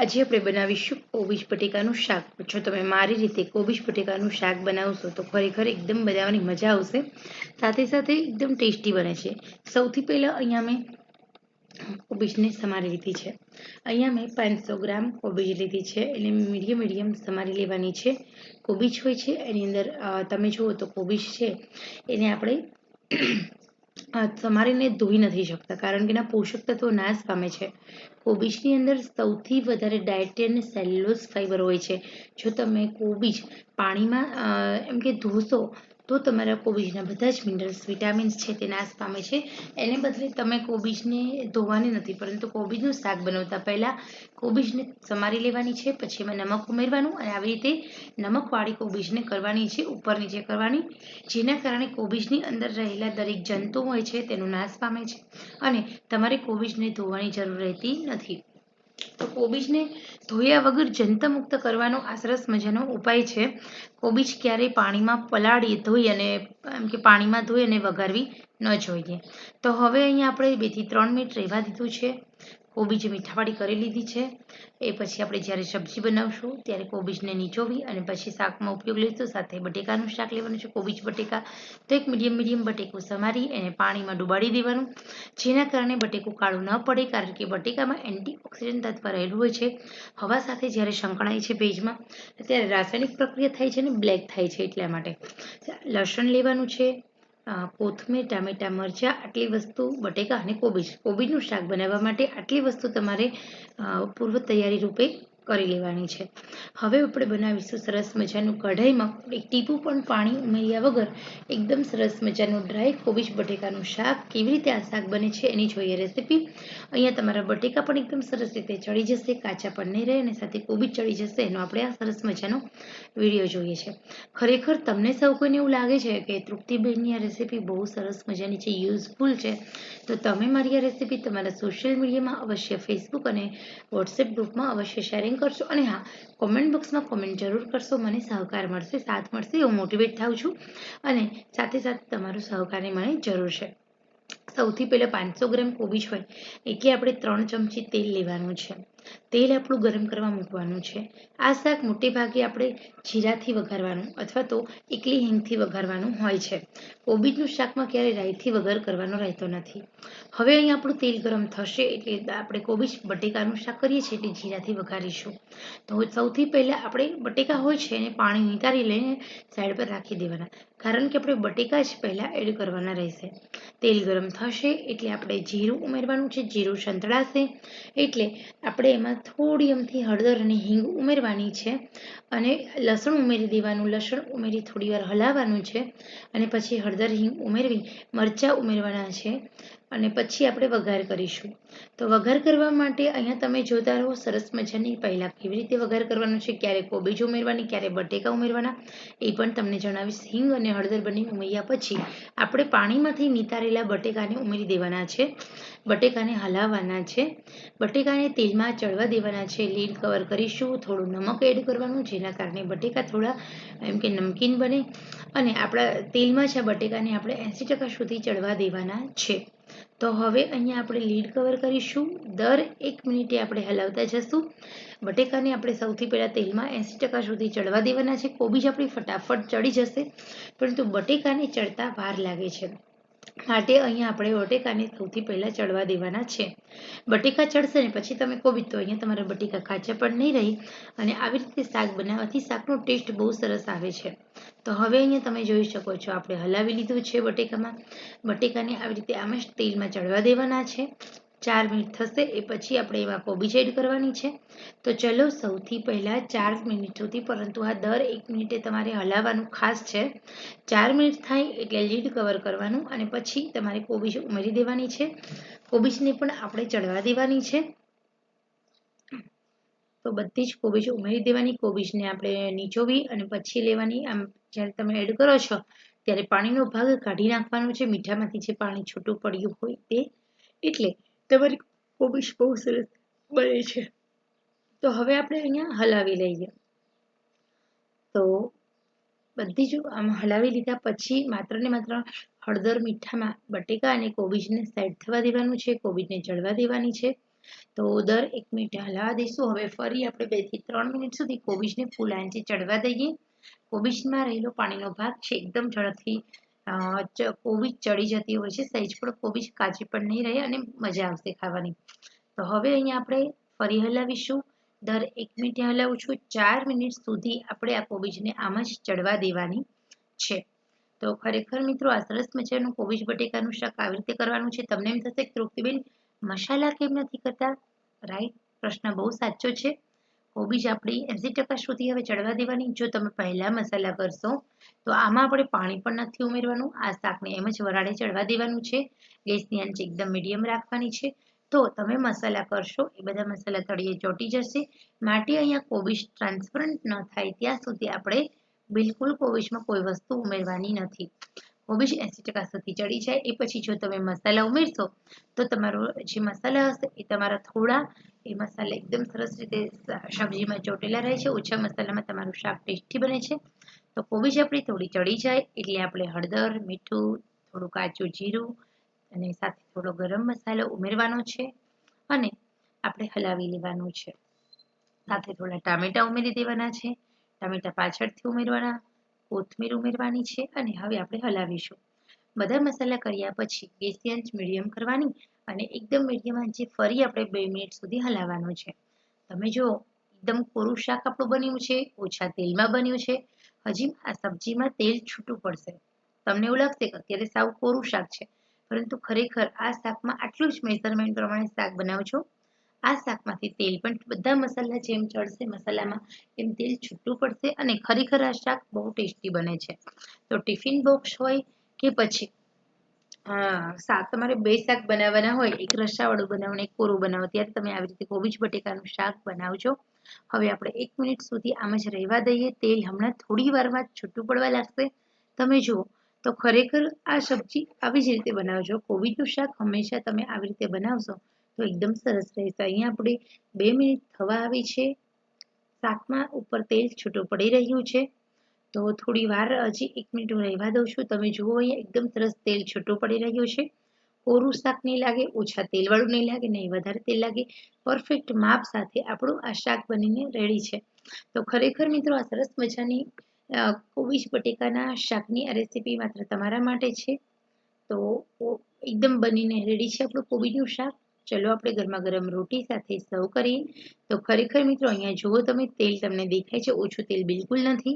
આજે આપણે બનાવીશું કોબીજ બટેકાનું શાક. જો તમે મારી રીતે કોબીજ બટેકાનું શાક બનાવશો તો ખરેખર એકદમ બનાવવાની મજા આવશે. સાથે સાથે એકદમ ટેસ્ટી બને છે. સૌથી પહેલાં અહીંયા મેં કોબીજને સમારી લીધી છે. અહીંયા મેં પાંચસો ગ્રામ કોબીજ લીધી છે. એટલે મીડિયમ મીડિયમ સમારી લેવાની છે. કોબીજ હોય છે, એની અંદર તમે જુઓ તો કોબીજ છે. એને આપણે સમારીને ધોઈ નથી શકતા, કારણ કે એના પોષક તત્વો નાશ પામે છે. કોબીજની અંદર સૌથી વધારે ડાયટી અને સેલ્યુલોઝ ફાઈબર હોય છે. જો તમે કોબીજ પાણીમાં એમ કે ધોશો તો તમારા કોબીજના બધા જ મિનરલ્સ વિટામિન્સ છે તે નાશ પામે છે. એને બદલે તમે કોબીજને ધોવાની નથી, પરંતુ કોબીજનું શાક બનાવતા પહેલાં કોબીજને સમારી લેવાની છે, પછી એમાં નમક ઉમેરવાનું અને આવી રીતે નમકવાળી કોબીજને કરવાની છે, ઉપર નીચે કરવાની, જેના કારણે કોબીજની અંદર રહેલા દરેક જંતુ હોય છે, તેનો નાશ પામે છે. અને તમારે કોબીજને ધોવાની જરૂર રહેતી નથી. તો કોબીજને ધોયા વગર જંતમુક્ત કરવાનો આ સરસ મજાનો ઉપાય છે. કોબીજ ક્યારેય પાણીમાં પલાળી, ધોઈ અને, એમ કે પાણીમાં ધોઈ અને વઘારવી ન જોઈએ. તો હવે અહીંયા આપણે બેથી ત્રણ મિનિટ રહેવા દીધું છે. કોબીજ મીઠાવાળી કરી લીધી છે. એ પછી આપણે જ્યારે સબ્જી બનાવશું ત્યારે કોબીજને નીચોવી અને પછી શાકમાં ઉપયોગ લઈશું સાથે બટેકાનું શાક લેવાનું છે, કોબીજ બટેકા. તો એક મીડિયમ મીડિયમ બટેકું સમારી એને પાણીમાં ડુબાડી દેવાનું. જેના કારણે બટેકું કાળું ન પડે કારણ કે બટેકામાં એન્ટીઓક્સિડન્ટ તત્વ રહેલું હોય છે. હવા સાથે જ્યારે સંકળાય છે ભેજમાં, ત્યારે રાસાયણિક પ્રક્રિયા થાય છે અને બ્લેક થાય છે એટલા માટે. લસણ લેવાનું છે. કોથમીર, ટામેટા, મરચાં આટલી વસ્તુ, બટેકા અને કોબીજ. કોબીજનું શાક બનાવવા માટે આટલી વસ્તુ તમારે પૂર્વ તૈયારી રૂપે કરી લેવાની છે. હવે આપણે બનાવીશું સરસ મજાનું કઢાઈમાં એક ટીપું પણ પાણી ઉમેર્યા વગર એકદમ સરસ મજાનું ડ્રાય કોબીજ બટેકાનું શાક કેવી રીતે આ શાક બને છે એની જોઈએ રેસીપી. અહીંયા તમારા બટેકા પણ એકદમ સરસ રીતે ચડી જશે, કાચા પણ નહીં રહે અને સાથે કોબીજ ચડી જશે એનો આપણે આ સરસ મજાનો વીડિયો જોઈએ છે. ખરેખર તમને સૌ કોઈને એવું લાગે છે કે તૃપ્તિબેનની આ રેસીપી બહુ સરસ મજાની છે, યુઝફુલ છે, તો તમે મારી આ રેસીપી તમારા સોશિયલ મીડિયામાં અવશ્ય ફેસબુક અને વોટ્સએપ ગ્રુપમાં અવશ્ય શેરિંગ કરશો અને હા કોમેન્ટ બોક્સમાં કોમેન્ટ જરૂર કરશો, મને સહકાર મળશે, સાથ મળશે, હું મોટિવેટ થાઉં છું અને સાથે સાથે તમારો સહકારની મને જરૂર છે. સૌથી પહેલાં પાંચસો ગ્રામ કોબીજ હોય એટલે આપણે ત્રણ ચમચી તેલ લેવાનું છે. તેલ આપણું ગરમ કરવા મૂકવાનું છે. આ શાક મોટે ભાગે આપણે જીરાથી વઘારવાનું અથવા તો એકલી હિંગથી વઘારવાનું હોય છે. કોબીજનું શાકમાં ક્યારેય રાઈથી વઘાર કરવાનો રહેતો નથી. હવે અહીં આપણું તેલ ગરમ થશે એટલે આપણે કોબીજ બટેકાનું શાક કરીએ છીએ એટલે જીરાથી વઘારીશું. તો સૌથી પહેલાં આપણે બટેકા હોય છે એને પાણી નિતારી લઈને સાઈડ પર રાખી દેવાના. કારણ કે આપણે બટેકા જ પહેલાં એડ કરવાના રહેશે. તેલ ગરમ થશે એટલે આપણે જીરું ઉમેરવાનું છે, જીરું સંતળાશે એટલે આપણે એમાં થોડી અમથી હળદર અને હિંગ ઉમેરવાની છે અને લસણ ઉમેરી દેવાનું, લસણ ઉમેરી થોડી વાર હલાવવાનું છે અને પછી હળદર, હિંગ ઉમેરવી, મરચાં ઉમેરવાના છે. અને પછી આપણે વઘાર કરીશું. તો વઘાર કરવા માટે અહીંયા તમે જોતા રહો, સરસ મજાની પહેલાં કેવી રીતે વઘાર કરવાનો છે, ક્યારે કોબીજ ઉમેરવાની, ક્યારે બટેકા ઉમેરવાના, એ પણ તમને જણાવીશ. હિંગ અને હળદર બંને ઉમેર્યા પછી આપણે પાણીમાંથી નિતારેલા બટેકાને ઉમેરી દેવાના છે. બટેકાને હલાવવાના છે. બટેકાને તેલમાં ચડવા દેવાના છે. લીડ કવર કરીશું, થોડું નમક એડ કરવાનું, જેના કારણે બટેકા થોડા, એમ કે નમકીન બને. અને આપણા તેલમાં છે બટેકાને આપણે એંસી ટકા સુધી ચડવા દેવાના છે. તો હવે અહીંયા આપણે લીડ કવર કરીશું. દર એક મિનિટે આપણે હલાવતા જશું. બટેકાને આપણે સૌથી પહેલાં તેલમાં એંસી ટકા સુધી ચડવા દેવાના છે. કોબીજ આપણી ફટાફટ ચડી જશે, પરંતુ બટેકાને ચડતા વાર લાગે છે. માટે અહીંયા આપણે બટેકાને સૌથી પહેલાં ચડવા દેવાના છે. બટેકા ચડશે ને પછી તમે કોબીજ તો અહીંયા તમારા બટેકા કાચા પણ નહીં રહી અને આવી રીતે શાક બનાવવાથી શાકનો ટેસ્ટ બહુ સરસ આવે છે. તો હવે અહીંયા તમે જોઈ શકો છો આપણે હલાવી લીધું છે બટેકામાં. બટેકાને આવી રીતે આમ જ તેલમાં ચડવા દેવાના છે. ચાર મિનિટ થશે, એ પછી આપણે એમાં કોબીજ એડ કરવાની છે. તો ચલો, સૌથી પહેલાં ચાર મિનિટ સુધી, પરંતુ આ દર એક મિનિટે તમારે હલાવવાનું ખાસ છે. ચાર મિનિટ થાય એટલે લીડ કવર કરવાનું અને પછી તમારે કોબીજ ઉમેરી દેવાની છે. કોબીજને પણ આપણે ચડવા દેવાની છે. તો બધી જ કોબીજ ઉમેરી દેવાની, કોબીજને આપણે નીચોવી અને પછી લેવાની. આમ જ્યારે તમે એડ કરો છો, ત્યારે પાણીનો ભાગ કાઢી નાખવાનો છે. મીઠામાંથી જે પાણી છૂટું પડ્યું હોય તે. એટલે તમારી કોબીજ બહુ સરસ બને છે. તો હવે આપણે અહીંયા હલાવી લઈએ. તો બધી જ આમ હલાવી લીધા પછી માત્ર ને માત્ર હળદર મીઠામાં બટેકા અને કોબીજને સેટ થવા દેવાનું છે, કોબીજને ચડવા દેવાની છે. તો દર એક મિનિટ હલાવા દઈશું. હવે ફરી આપણે બેથી ત્રણ મિનિટ સુધી કોબીજને ફૂલ આંચે ચડવા દઈએ. કોબીજમાં રહેલો પાણીનો ભાગ છે, એકદમ ઝડપથી કોબીજ ચડી જતી હોય છે, સહેજ પણ કોબીજ કાચી પણ નહીં રહે અને મજા આવશે ખાવાની. તો હવે અહીંયા આપણે ફરી હલાવીશું. દર એક મિનિટે હલાવું છું. ચાર મિનિટ સુધી આપણે આ કોબીજને આમ જ ચડવા દેવાની છે. તો ખરેખર મિત્રો, આ સરસ મજાનું કોબીજ બટેકાનું શાક આવી રીતે કરવાનું છે. તમને એમ થશે કે તૃપ્તિબેન, મસાલા કેમ નથી કરતા? રાઈટ, પ્રશ્ન બહુ સાચો છે. કોબીજ આપણી એંસી ટકા સુધી હવે ચડવા દેવાની, જો તમે પહેલા મસાલા કરશો, તો આમાં આપણે પાણી પણ નથી ઉમેરવાનું. આ શાકને એમ જ વરાળે ચડવા દેવાનું છે. ગેસની આંચ એકદમ મીડિયમ રાખવાની છે. તો તમે મસાલા કરશો, એ બધા મસાલા તળીએ ચોટી જશે. માટે અહીંયા કોબીજ ટ્રાન્સપરન્ટ ન થાય ત્યાં સુધી આપણે બિલકુલ કોબીજમાં કોઈ વસ્તુ ઉમેરવાની નથી. કોબીજ એંસી ટકા સુધી ચડી જાય એ પછી જો તમે મસાલા ઉમેરશો, તો તમારો જે મસાલા હશે એ તમારા થોડા, એ મસાલા એકદમ સરસ રીતે સબ્જીમાં ચોટેલા રહે છે. ઓછા મસાલામાં તમારું શાક ટેસ્ટી બને છે. તો કોબીજ આપણી થોડી ચડી જાય, એટલે આપણે હળદર, મીઠું, થોડું કાચું જીરું અને સાથે થોડો ગરમ મસાલો ઉમેરવાનો છે અને આપણે હલાવી લેવાનું છે. સાથે થોડા ટામેટા ઉમેરી દેવાના છે. ટામેટા પાછળથી ઉમેરવાના કોથમીર ઉમેરવાની છે અને હવે આપણે હલાવીશું. બધા મસાલા કર્યા પછી ગેસની આંચ મીડિયમ કરવાની અને એકદમ મીડિયમ આંચે ફરી આપણે બે મિનિટ સુધી હલાવવાનું છે. તમે જો એકદમ કોરું શાક આપણું બન્યું છે, ઓછા તેલમાં બન્યું છે. હજી આ સબ્જીમાં તેલ છૂટું પડશે. તમને એવું લાગશે કે અત્યારે સાવ કોરું શાક છે, પરંતુ ખરેખર આ શાકમાં આટલું જ મેઝરમેન્ટ પ્રમાણે શાક બનાવજો. આ શાકમાંથી તેલ પણ બધા મસાલા જેમ ચડશે મસાલામાં એમ તેલ છૂટું પડશે અને ખરેખર આ શાક બહુ ટેસ્ટી બને છે. તો ટિફિન બોક્સ હોય કે પછી શાક તમારે બે શાક બનાવવાના હોય, એક રસાવાળું બનાવો એક કોરું બનાવો ત્યારે તમે આવી રીતે કોબીજ બટેકાનું શાક બનાવજો. હવે આપણે એક મિનિટ સુધી આમ જ રહેવા દઈએ. તેલ હમણાં થોડી વારમાં છૂટું પડવા લાગશે. તમે જુઓ, તો ખરેખર આ સબ્જી આવી જ રીતે બનાવજો. કોબીજનું શાક હંમેશા તમે આવી રીતે બનાવશો તો એકદમ સરસ રહેશે અહીંયા આપણે બે મિનિટ થવા આવી છે. શાકમાં ઉપર તેલ છૂટું પડી રહ્યું છે. તો થોડી વાર હજી એક મિનિટ હું રહેવા દઉં છું. તમે જુઓ અહીંયા એકદમ સરસ તેલ છૂટું પડી રહ્યું છે. કોરું શાક નહીં લાગે, ઓછા તેલવાળું નહીં લાગે, નહીં વધારે તેલ લાગે. પરફેક્ટ માપ સાથે આપણું આ શાક બનીને રેડી છે. તો ખરેખર મિત્રો આ સરસ મજાની કોબીજ બટેકાના શાકની આ રેસીપી માત્ર તમારા માટે છે. તો એકદમ બનીને રેડી છે આપણું કોબીજનું શાક. ચલો આપણે ગરમા ગરમ રોટી સાથે સર્વ કરીએ. તો ખરેખર મિત્રો, અહીંયા જુઓ તમે, તેલ તમને દેખાય છે. ઓછું તેલ બિલકુલ નથી.